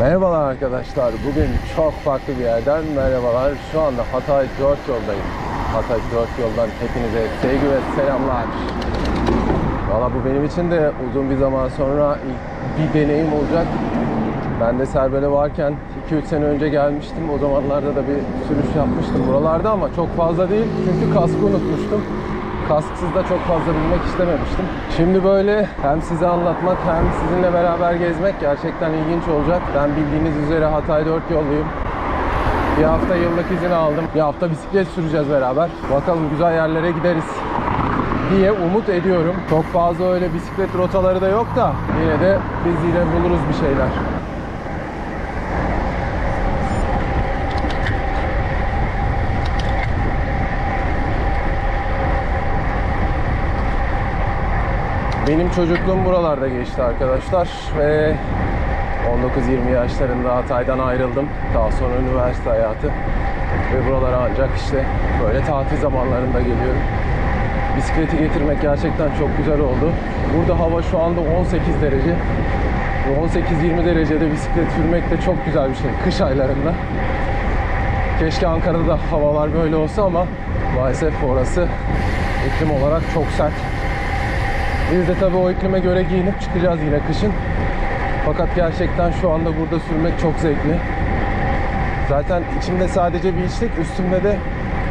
Merhabalar arkadaşlar. Bugün çok farklı bir yerden merhabalar. Şu anda Hatay 4 yoldayım. Hatay 4 yoldan hepinize sevgi ve selamlar. Valla bu benim için de uzun bir zaman sonra ilk bir deneyim olacak. Ben de Serbele varken 2-3 sene önce gelmiştim. O zamanlarda da bir sürüş yapmıştım buralarda ama çok fazla değil. Çünkü kaskı unutmuştum. Kasksız da çok fazla binmek istememiştim. Şimdi böyle hem size anlatmak hem sizinle beraber gezmek gerçekten ilginç olacak. Ben bildiğiniz üzere Hatay 4 yolluyum. Bir hafta yıllık izin aldım. Bir hafta bisiklet süreceğiz beraber. Bakalım güzel yerlere gideriz diye umut ediyorum. Çok fazla öyle bisiklet rotaları da yok da yine de biz yine buluruz bir şeyler. Benim çocukluğum buralarda geçti arkadaşlar ve 19-20 yaşlarında Hatay'dan ayrıldım. Daha sonra üniversite hayatı ve buralara ancak işte böyle tatil zamanlarında geliyorum. Bisikleti getirmek gerçekten çok güzel oldu. Burada hava şu anda 18 derece. Ve 18-20 derecede bisiklet sürmek de çok güzel bir şey kış aylarında. Keşke Ankara'da da havalar böyle olsa ama maalesef orası iklim olarak çok sert. Biz de tabii o iklime göre giyinip çıkacağız yine kışın. Fakat gerçekten şu anda burada sürmek çok zevkli. Zaten içimde sadece bir içlik, üstümde de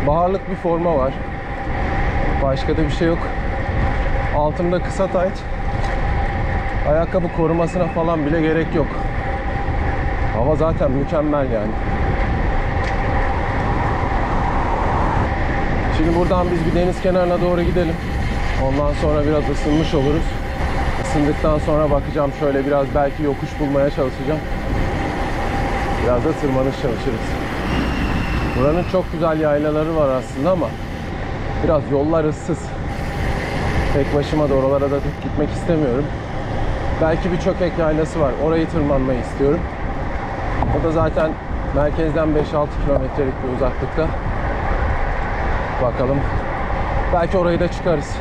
baharlık bir forma var. Başka da bir şey yok. Altımda kısa tayt. Ayakkabı korumasına falan bile gerek yok. Hava zaten mükemmel yani. Şimdi buradan biz bir deniz kenarına doğru gidelim. Ondan sonra biraz ısınmış oluruz. Isındıktan sonra bakacağım şöyle biraz belki yokuş bulmaya çalışacağım. Biraz da tırmanış çalışırız. Buranın çok güzel yaylaları var aslında ama biraz yollar ıssız. Tek başıma da oralara da gitmek istemiyorum. Belki bir çökek yaylası var. Orayı tırmanmayı istiyorum. O da zaten merkezden 5-6 kilometrelik bir uzaklıkta. Bakalım. Belki orayı da çıkarız.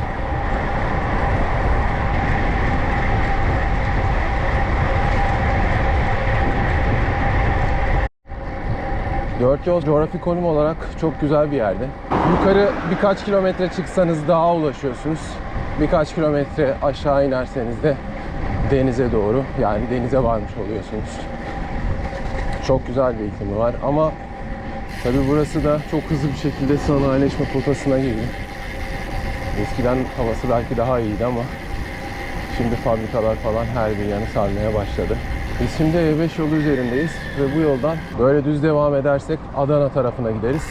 Dört yol coğrafi konum olarak çok güzel bir yerde. Yukarı birkaç kilometre çıksanız dağa ulaşıyorsunuz. Birkaç kilometre aşağı inerseniz de denize doğru yani denize varmış oluyorsunuz. Çok güzel bir iklimi var ama tabi burası da çok hızlı bir şekilde sanayileşme potasına girdi. Eskiden havası belki daha iyiydi ama şimdi fabrikalar falan her bir yanı sarmaya başladı. Biz şimdi E5 yolu üzerindeyiz ve bu yoldan böyle düz devam edersek Adana tarafına gideriz.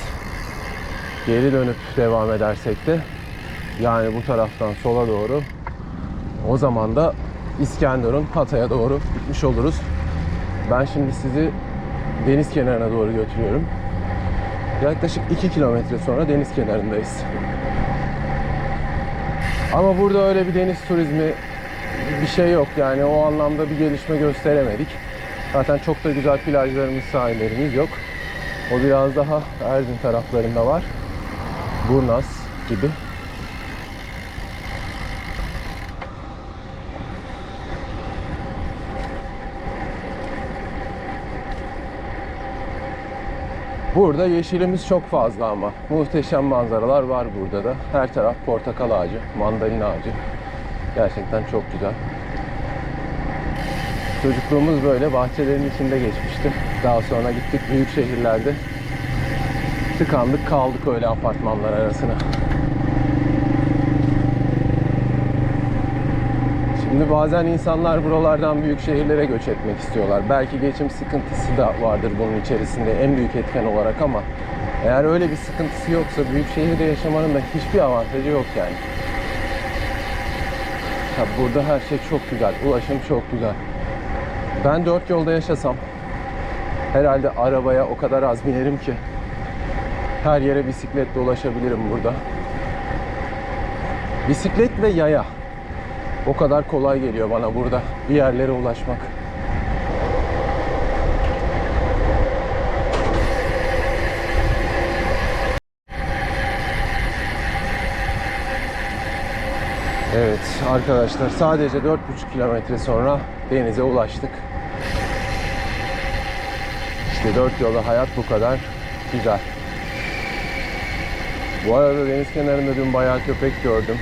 Geri dönüp devam edersek de yani bu taraftan sola doğru o zaman da İskenderun Hatay'a doğru gitmiş oluruz. Ben şimdi sizi deniz kenarına doğru götürüyorum. Yaklaşık 2 kilometre sonra deniz kenarındayız. Ama burada öyle bir deniz turizmi bir şey yok yani o anlamda bir gelişme gösteremedik. Zaten çok da güzel plajlarımız, sahillerimiz yok. O biraz daha Erzin taraflarında var. Burnaz gibi. Burada yeşilimiz çok fazla ama muhteşem manzaralar var burada da. Her taraf portakal ağacı, mandalina ağacı. Gerçekten çok güzel. Çocukluğumuz böyle bahçelerin içinde geçmişti. Daha sonra gittik büyük şehirlerde. Tıkandık kaldık öyle apartmanlar arasına. Şimdi bazen insanlar buralardan büyük şehirlere göç etmek istiyorlar. Belki geçim sıkıntısı da vardır bunun içerisinde en büyük etken olarak ama eğer öyle bir sıkıntısı yoksa büyük şehirde yaşamanın da hiçbir avantajı yok yani. Ya burada her şey çok güzel. Ulaşım çok güzel. Ben dört yolda yaşasam herhalde arabaya o kadar az binerim ki her yere bisikletle ulaşabilirim burada. Bisiklet ve yaya. O kadar kolay geliyor bana burada bir yerlere ulaşmak. Evet arkadaşlar sadece 4,5 kilometre sonra denize ulaştık. İşte dört yolda hayat bu kadar güzel. Bu arada deniz kenarında dün bayağı köpek gördüm.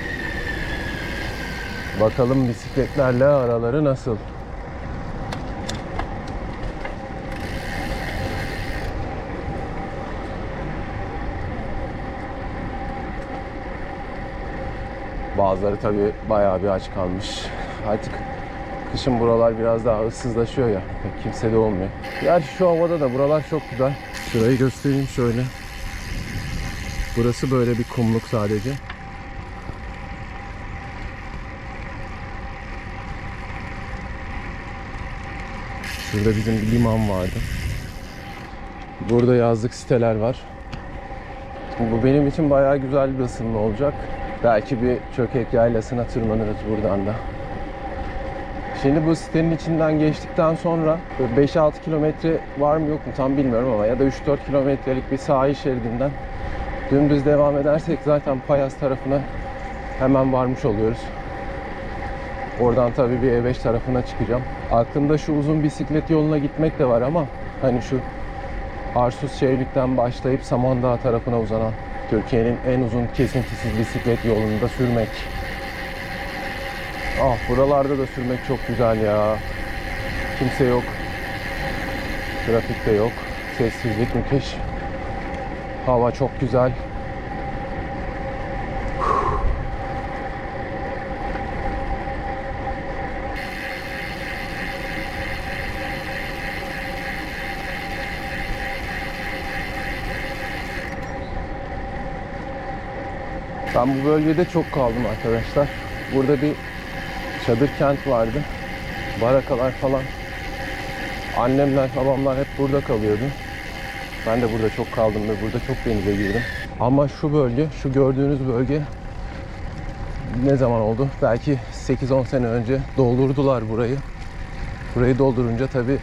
Bakalım bisikletlerle araları nasıl? Bazıları tabii bayağı bir aç kalmış. Artık kışın buralar biraz daha ıssızlaşıyor ya. Pek kimse de olmuyor. Gerçi şu havada da buralar çok güzel. Şurayı göstereyim şöyle. Burası böyle bir kumluk sadece. Şurada bizim bir liman vardı. Burada yazlık siteler var. Bu benim için bayağı güzel bir ısınma olacak. Belki bir çökek yaylasına tırmanırız buradan da. Şimdi bu sitenin içinden geçtikten sonra böyle 5-6 kilometre var mı yok mu tam bilmiyorum ama ya da 3-4 kilometrelik bir sahil şeridinden dümdüz devam edersek zaten Payas tarafına hemen varmış oluyoruz. Oradan tabii bir E5 tarafına çıkacağım. Aklımda şu uzun bisiklet yoluna gitmek de var ama hani şu Arsus Şehirlik'ten başlayıp Samandağ tarafına uzanan Türkiye'nin en uzun kesintisiz bisiklet yolunu da sürmek. Ah buralarda da sürmek çok güzel ya. Kimse yok. Trafik de yok. Sessizlik müthiş. Hava çok güzel. Ben bu bölgede çok kaldım arkadaşlar. Burada bir çadır kent vardı. Barakalar falan. Annemler, babamlar hep burada kalıyordu. Ben de burada çok kaldım ve burada çok denize girdim. Ama şu bölge, şu gördüğünüz bölge ne zaman oldu? Belki 8-10 sene önce doldurdular burayı. Burayı doldurunca tabii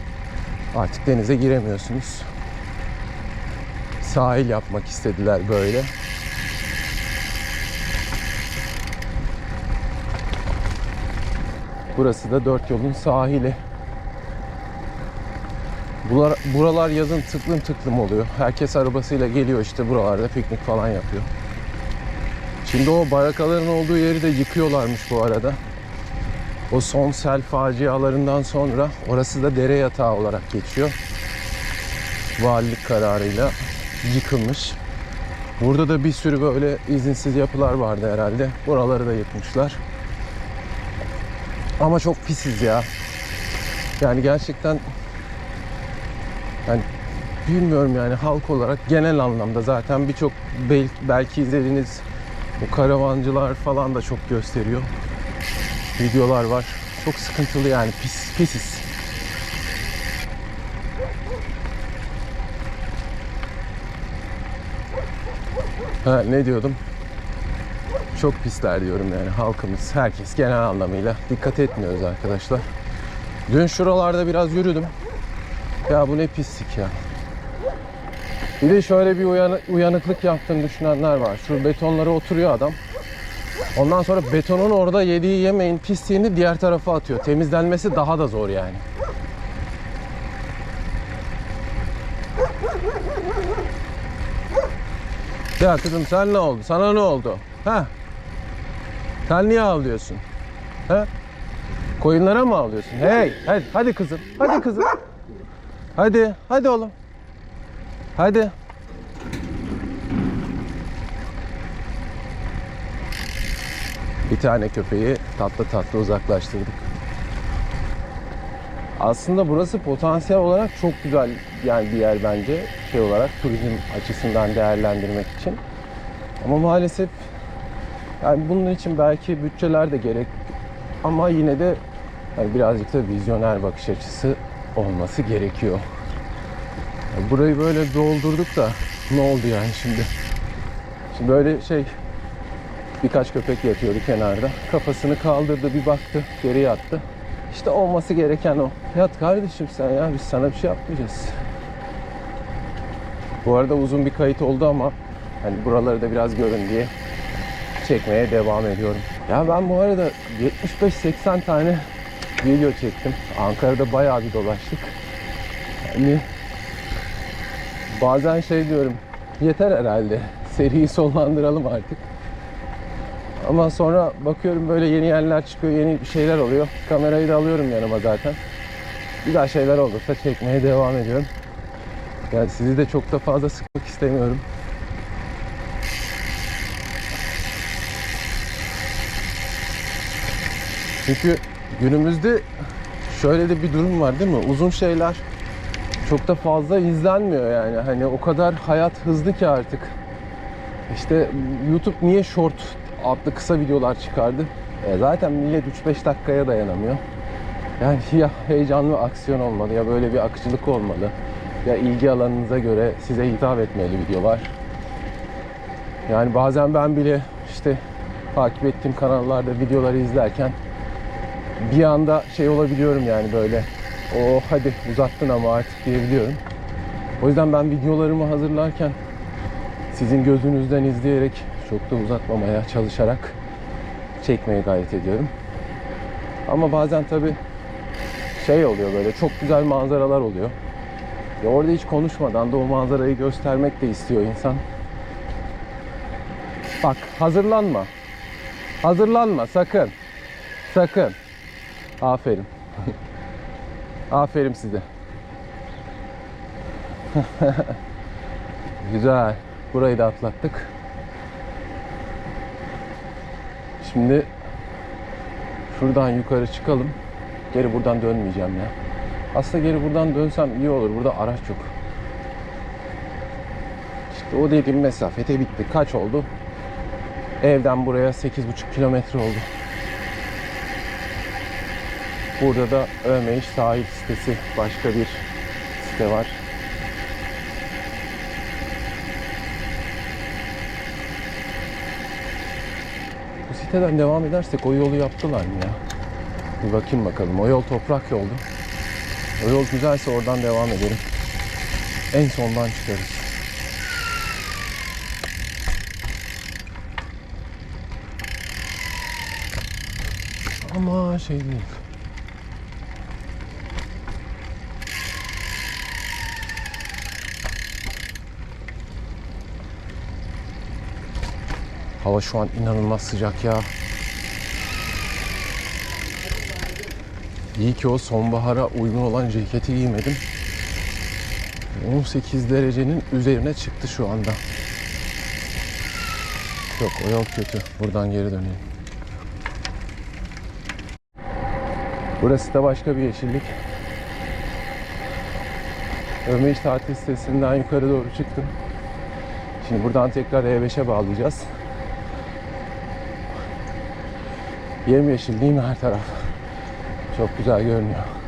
artık denize giremiyorsunuz. Sahil yapmak istediler böyle. Burası da dört yolun sahili. Buralar, buralar yazın tıklım tıklım oluyor. Herkes arabasıyla geliyor işte buralarda piknik falan yapıyor. Şimdi o barakaların olduğu yeri de yıkıyorlarmış bu arada. O son sel facialarından sonra orası da dere yatağı olarak geçiyor. Valilik kararıyla yıkılmış. Burada da bir sürü böyle izinsiz yapılar vardı herhalde. Buraları da yıkmışlar. Ama çok pisiz ya. Yani gerçekten yani bilmiyorum yani halk olarak genel anlamda zaten birçok bel- belki izlediğiniz bu karavancılar falan da çok gösteriyor. Videolar var. Çok sıkıntılı yani pis pisiz. Ha, ne diyordum? Çok pisler diyorum yani halkımız, herkes genel anlamıyla dikkat etmiyoruz arkadaşlar. Dün şuralarda biraz yürüdüm. Ya bu ne pislik ya. Bir de şöyle bir uyanı- uyanıklık yaptığını düşünenler var. Şu betonlara oturuyor adam. Ondan sonra betonun orada yediği yemeğin pisliğini diğer tarafa atıyor. Temizlenmesi daha da zor yani. Ya kızım sen ne oldu? Sana ne oldu? Ha? Sen niye ağlıyorsun? Ha? Koyunlara mı ağlıyorsun? Hey, hadi, hadi kızım. Hadi kızım. Hadi, hadi oğlum. Hadi. Bir tane köpeği tatlı tatlı uzaklaştırdık. Aslında burası potansiyel olarak çok güzel yani bir yer bence şey olarak turizm açısından değerlendirmek için. Ama maalesef yani bunun için belki bütçeler de gerek ama yine de yani birazcık da vizyoner bakış açısı olması gerekiyor. Yani burayı böyle doldurduk da ne oldu yani şimdi? Şimdi böyle şey birkaç köpek yatıyordu kenarda. Kafasını kaldırdı bir baktı geri yattı. İşte olması gereken o. Yat kardeşim sen ya biz sana bir şey yapmayacağız. Bu arada uzun bir kayıt oldu ama hani buraları da biraz görün diye çekmeye devam ediyorum. Ya ben bu arada 75-80 tane video çektim. Ankara'da bayağı bir dolaştık. Hani Bazen şey diyorum, yeter herhalde. Seriyi sonlandıralım artık. Ama sonra bakıyorum böyle yeni yerler çıkıyor, yeni şeyler oluyor. Kamerayı da alıyorum yanıma zaten. Güzel şeyler olursa çekmeye devam ediyorum. Yani sizi de çok da fazla sıkmak istemiyorum. Çünkü günümüzde şöyle de bir durum var değil mi? Uzun şeyler çok da fazla izlenmiyor yani. Hani o kadar hayat hızlı ki artık. İşte YouTube niye short adlı kısa videolar çıkardı? E zaten millet 3-5 dakikaya dayanamıyor. Yani ya heyecan ve aksiyon olmalı ya böyle bir akıcılık olmalı. Ya ilgi alanınıza göre size hitap etmeli videolar. Yani bazen ben bile işte takip ettiğim kanallarda videoları izlerken bir anda şey olabiliyorum yani böyle o hadi uzattın ama artık diyebiliyorum. O yüzden ben videolarımı hazırlarken sizin gözünüzden izleyerek çok da uzatmamaya çalışarak çekmeye gayret ediyorum. Ama bazen tabi şey oluyor böyle çok güzel manzaralar oluyor. Ya orada hiç konuşmadan da o manzarayı göstermek de istiyor insan. Bak hazırlanma. Hazırlanma sakın. Sakın. Aferin. Aferin size. Güzel. Burayı da atlattık. Şimdi şuradan yukarı çıkalım. Geri buradan dönmeyeceğim ya. Aslında geri buradan dönsem iyi olur. Burada araç yok. İşte o dediğim mesafete bitti. Kaç oldu? Evden buraya 8,5 kilometre oldu. Burada da Ömeyiş sahil sitesi başka bir site var. Bu siteden devam edersek o yolu yaptılar mı ya? Bir bakayım bakalım. O yol toprak yoldu. O yol güzelse oradan devam edelim. En sondan çıkarız. Ama şey değil. Hava şu an inanılmaz sıcak ya. İyi ki o sonbahara uygun olan ceketi giymedim. 18 derecenin üzerine çıktı şu anda. Yok o yol kötü. Buradan geri döneyim. Burası da başka bir yeşillik. Ömeyiş tatil sitesinden yukarı doğru çıktım. Şimdi buradan tekrar E5'e bağlayacağız. Yemyeşil değil mi her taraf? Çok güzel görünüyor.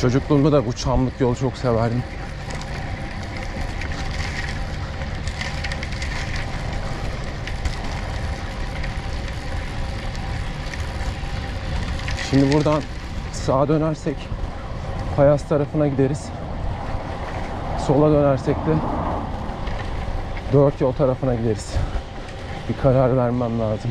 Çocukluğumda da bu çamlık yolu çok severdim. Şimdi buradan sağa dönersek Payas tarafına gideriz. Sola dönersek de dört yol tarafına gideriz. Bir karar vermem lazım.